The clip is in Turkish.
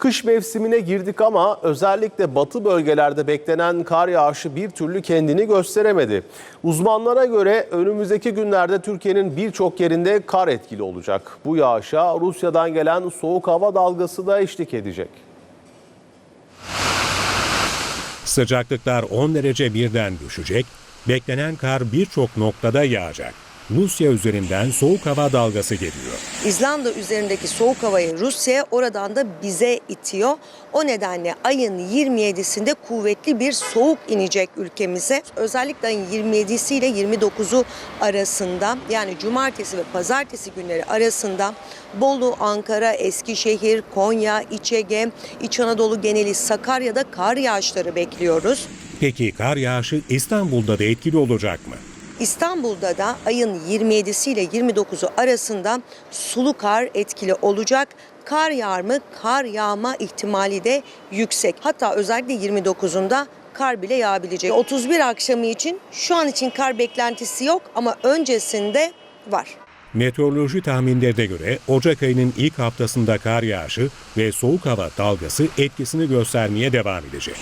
Kış mevsimine girdik ama özellikle batı bölgelerde beklenen kar yağışı bir türlü kendini gösteremedi. Uzmanlara göre önümüzdeki günlerde Türkiye'nin birçok yerinde kar etkili olacak. Bu yağışa Rusya'dan gelen soğuk hava dalgası da eşlik edecek. Sıcaklıklar 10 derece birden düşecek, beklenen kar birçok noktada yağacak. Rusya üzerinden soğuk hava dalgası geliyor. İzlanda üzerindeki soğuk havayı Rusya oradan da bize itiyor. O nedenle ayın 27'sinde kuvvetli bir soğuk inecek ülkemize. Özellikle ayın 27'si ile 29'u arasında yani cumartesi ve pazartesi günleri arasında Bolu, Ankara, Eskişehir, Konya, İç Ege, İç Anadolu geneli Sakarya'da kar yağışları bekliyoruz. Peki kar yağışı İstanbul'da da etkili olacak mı? İstanbul'da da ayın 27'si ile 29'u arasında sulu kar etkili olacak. Kar yağar mı? Kar yağma ihtimali de yüksek. Hatta özellikle 29'unda kar bile yağabilecek. 31 akşamı için şu an için kar beklentisi yok ama öncesinde var. Meteoroloji tahminlerine göre Ocak ayının ilk haftasında kar yağışı ve soğuk hava dalgası etkisini göstermeye devam edecek.